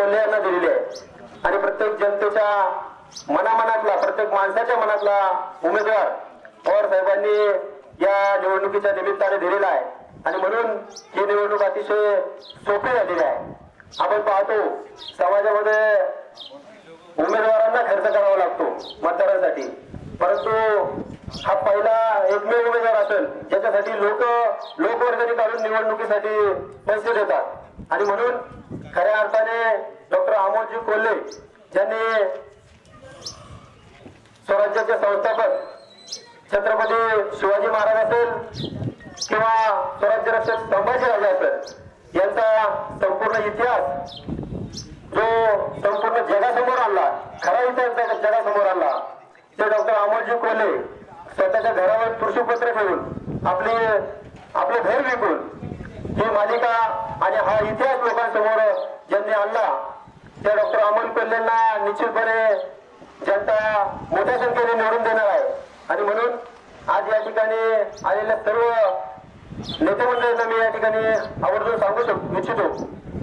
कोल्हे यांना दिलेली आहे. आणि प्रत्येक जनतेच्या मनामनातला प्रत्येक माणसाच्या मनातला उमेदवार पवार साहेबांनी या निवडणुकीच्या निमित्ताने दिलेला आहे. आणि म्हणून ही निवडणूक अतिशय सोपी झालेली आहे. आपण पाहतो समाजामध्ये उमेदवारांना खर्च करावा लागतो मतदारांसाठी. परंतु हा पहिला एकमेव उमेदवार असेल ज्याच्यासाठी लोक लोकवर्गणी काढून निवडणुकीसाठी पैसे देतात. आणि म्हणून खऱ्या अर्थाने डॉक्टर अमोलजी कोल्हे ज्यांनी स्वराज्याचे संस्थापक छत्रपती शिवाजी महाराज असेल किंवा स्वराज्य रक्षक संभाजीराजे असेल यांचा संपूर्ण इतिहास जो संपूर्ण जगासमोर आणला खरा इतिहास जगासमोर आणला ते डॉक्टर अमोलजी कोल्हे स्वतःच्या घरावर तुळशीपत्र ठेवून आपले आपले घर विकून ही मालिका आणि हा इतिहास लोकांसमोर ज्यांनी आणला त्या डॉक्टर अमोल कोल्हेंना निश्चितपणे जनता मोठ्या संख्येने निवडून देणार आहे. आणि म्हणून आज या ठिकाणी आलेल्या सर्व नेते मंडळींना मी या ठिकाणी आवर्जून सांगू इच्छितो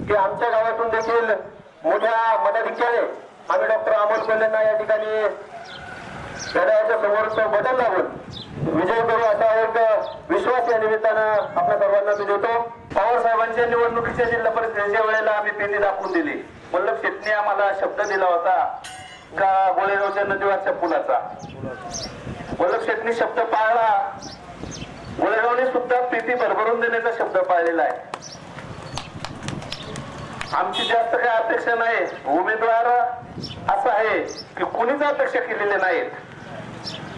की आमच्या गावातून देखील मोठ्या मताधिक्याने आम्ही डॉक्टर अमोल कोल्हेंना या ठिकाणी घड्याळाच्या समोरचं बटन लागून विजय करू असा एक विश्वास या निमित्तानं आपल्या सर्वांना मी देतो. पवार साहेबांच्या निवडणुकीच्या जिल्हा परिषदेच्या वेळेला आम्ही पेटी दाखवून दिली. वल्लभ शेट्टी आम्हाला शब्द दिला होता. का गोळेगावच्या नदीवरच्या पुलाचा? वल्लभ शेट्टी शब्द पाळला. गोळेगावने सुद्धा पेटी भरभरून देण्याचा शब्द पाळलेला आहे. आमची जास्त काय अपेक्षा नाही. उमेदवार असं आहे की कुणीच अपेक्षा केलेल्या नाहीत.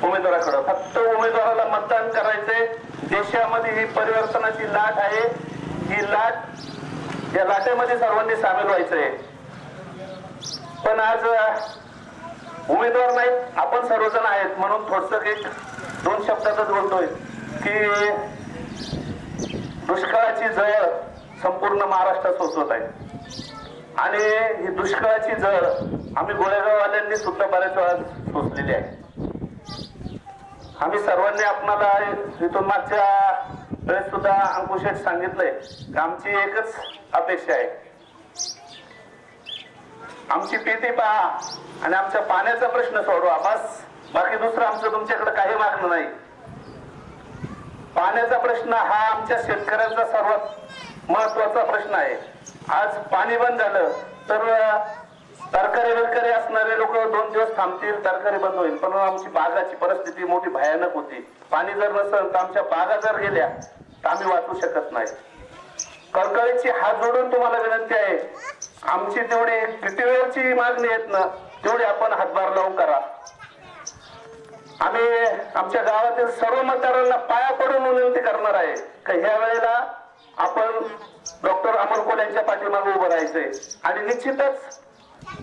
उमेदवाराकडं. फक्त उमेदवाराला मतदान करायचंय. देशामध्ये ही परिवर्तनाची लाट आहे. ही लाट या लाटेमध्ये सर्वांनी सामील व्हायचंय. पण आज उमेदवार नाहीत आपण सर्वजण आहेत म्हणून थोडस एक दोन शब्दातच बोलतोय की दुष्काळाची जळ संपूर्ण महाराष्ट्रात सोसवत आहे. आणि ही दुष्काळाची जळ आम्ही गोळेगाववाल्यांनी सुद्धा बऱ्याच वेळा सोसलेली आहे. आम्ही सर्वांनी आपणाला इथून मागच्या तरी सुद्धा अंकुशेठ सांगितलंय. की आमची एकच अपेक्षा आहे. आमची पेटी पहा आणि आमच्या पाण्याचा प्रश्न सोडवा बस. बाकी दुसरं आमचं तुमच्याकडे काही मागणं नाही. पाण्याचा प्रश्न हा आमच्या शेतकऱ्यांचा सर्वात महत्त्वाचा प्रश्न आहे. आज पाणी बंद झालं तर तरकारी बिरकारी असणारे लोक दोन दिवस थांबतील तरकारी बंद होईल. पण आमची बागाची परिस्थिती मोठी भयानक होती. पाणी जर नसेल तर आमच्या बागा जर गेल्या आम्ही वाचू शकत नाही. कळकळीची हात जोडून तुम्हाला विनंती आहे आमची जेवढी किती वेळची मागणी आहेत ना तेवढी आपण हातभार लावून करा. आम्ही आमच्या गावातील सर्व मतदारांना पाया पडून विनंती करणार आहे का ह्या वेळेला आपण डॉक्टर अमर कोल यांच्या पाठीमागे उभं राहायचंय. आणि निश्चितच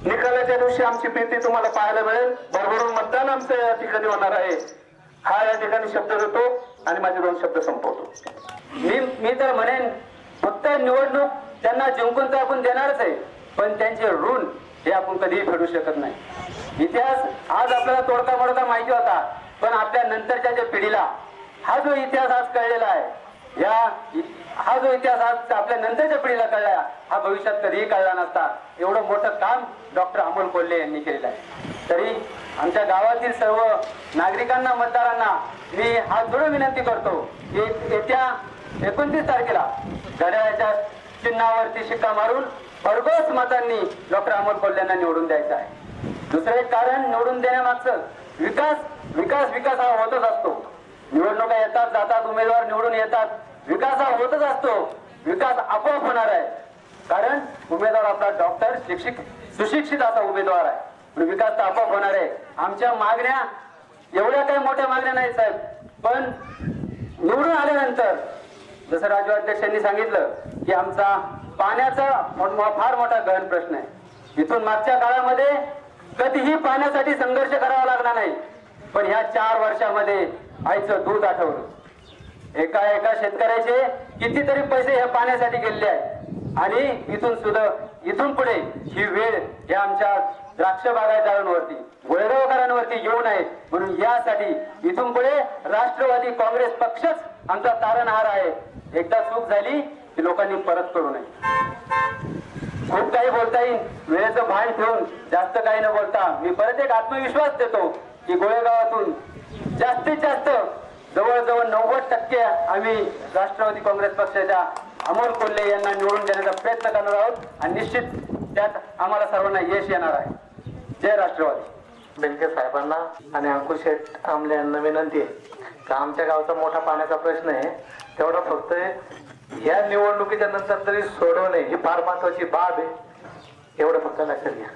निकालाच्या दिवशी आमची प्रीती तुम्हाला पाहायला मिळेल. भरभरून मतदान आमचं या ठिकाणी होणार आहे. हा या ठिकाणी शब्द देतो. आणि माझे दोन शब्द संपवतो. मी मी तर म्हणेन फक्त निवडणूक त्यांना जिंकून तर आपण देणारच आहे पण त्यांचे ऋण हे आपण कधीही फेडू शकत नाही. इतिहास आज आपल्याला तोडका मोडका माहिती होता पण आपल्या नंतरच्या ज्या पिढीला हा जो इतिहास आज कळलेला आहे या हा जो इतिहास आज आपल्या नंतरच्या पिढीला कळला हा भविष्यात कधीही कळला नसता. एवढं मोठं काम डॉक्टर अमोल कोल्हे यांनी केलेलं आहे. तरी आमच्या गावातील सर्व नागरिकांना मतदारांना मी हा जोडून विनंती करतो की येत्या एकोणतीस तारखेला घड्याळ्याच्या चिन्हावरती शिक्का मारून भरघोस मतांनी डॉक्टर अमोल कोल्हेंना निवडून द्यायचं आहे. दुसरं एक कारण निवडून देण्यामागचं विकास विकास विकास हा होतच असतो. निवडणुका येतात जातात उमेदवार निवडून येतात. विकास हा होतच असतो. विकास आपोआप होणार आहे. कारण उमेदवार आपला डॉक्टर शिक्षित सुशिक्षित असा उमेदवार आहे. पण विकास तर आपोआप होणार आहे. आमच्या मागण्या एवढ्या काही मोठ्या मागण्या नाही साहेब. पण निवडून आल्यानंतर जसं राजू अध्यक्षांनी सांगितलं की आमचा पाण्याचा फार मोठा गहन प्रश्न आहे. इथून मागच्या काळामध्ये कधीही पाण्यासाठी संघर्ष करावा लागला नाही. पण ह्या चार वर्षामध्ये आईचं दूध आठवलं. एका एका शेतकऱ्याचे कितीतरी पैसे ह्या पाण्यासाठी गेलेले आहेत. आणि इथून सुद्धा इथून पुढे ही वेळ या आमच्या द्राक्ष बागायतदारांवरती वैरवकरांवरती येऊ नये. म्हणून यासाठी इथून पुढे राष्ट्रवादी काँग्रेस पक्षच आमचा तारणहार आहे. एकदा चूक झाली की लोकांनी परत करू नये. खूप काही बोलता येईल. वेळेचं भान ठेवून जास्त काही न बोलता मी परत एक आत्मविश्वास देतो. की गोळेगावातून जास्तीत जास्त जवळजवळ नव्वद टक्के आम्ही राष्ट्रवादी काँग्रेस पक्षाच्या अमोल कोल्हे यांना निवडून देण्याचा प्रयत्न करणार आहोत. आणि निश्चित त्यात आम्हाला सर्वांना यश येणार आहे. जय राष्ट्रवादी. बेलके साहेबांना आणि अंकुश शेठ आमले यांना विनंती आहे का आमच्या गावचा मोठा पाण्याचा प्रश्न आहे. तेवढा फक्त या निवडणुकीच्या नंतर तरी सोडवणे ही फार महत्वाची बाब आहे. एवढं फक्त लक्षात घ्या.